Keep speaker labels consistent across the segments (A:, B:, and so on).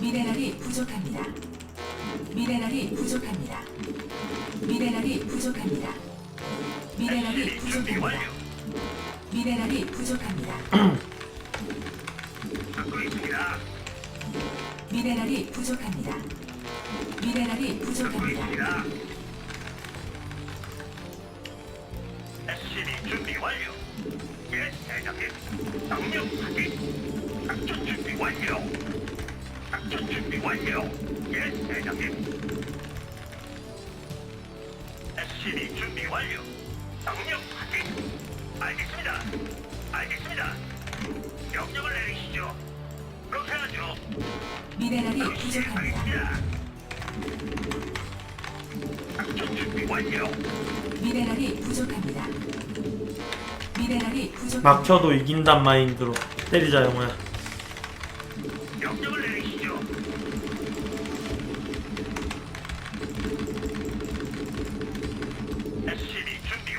A: 미네랄이 부족합니다. 미네랄이 부족합니다. 미네랄이 부족합니다. 미네랄이 부족합니다. 미네랄이 부족합니다. 미네랄이 부족합니다. 미네랄이 부족합니다.
B: 준비 완료. 예, 대장님. 명령 확인. 작전 준비 완료. 완료. 예, 대장님. SCB 준비 완료. 명령 확인. 알겠습니다. 알겠습니다. 명령을 내리시죠. 그렇게 하죠.
A: 미네랄이 부족합니다.
B: 작전 준비 완료.
A: 미네랄이 부족합니다. 미네랄이 부족합니다.
C: 막혀도 이긴단 마인드로 때리자 영호야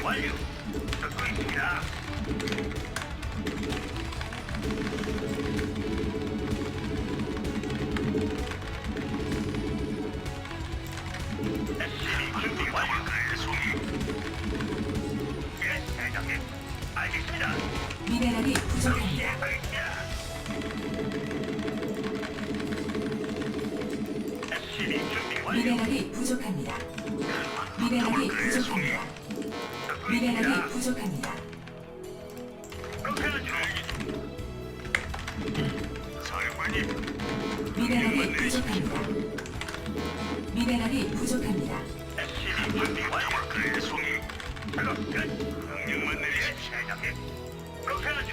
B: 준비 완료. 듣고 있습니다. 준비 완료. 예, 대장님. 알겠습니다.
A: 미네랄이 부족합니다.
B: 시행하겠습니다. SCB 준비 완료.
A: 미네랄이 부족합니다. 미네랄이 부족합니다. 미네랄이. 부족합니다.
B: 그렇게 하죠. 사령관님,
A: 미네랄이 부족합니다. 미네랄이 부족합니다.
B: SCB 준비 완료. 그의 송이. 작업 끝. 명령만 내리십시오. 대장님. 그렇게 하죠.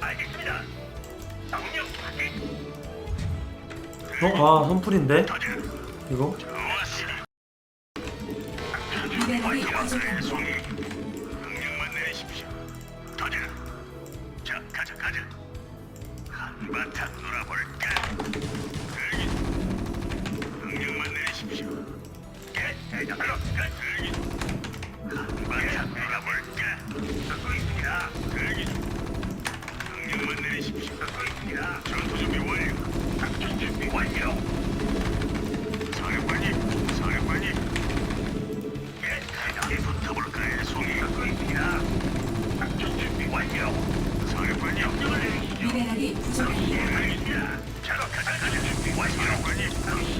B: 알겠습니다. 명령 확인.
C: 어? 아 선풀인데? 이거?
A: 미네랄이 부족합니다.
B: 송이. 한바탕 놀아볼까? 여기. 명령만 내리십시오. 예. 여기. 한바탕 놀아볼까? 듣고 있습니다. 여기. 명령만 내리십시오. 듣고 있습니다. 전 사령관님.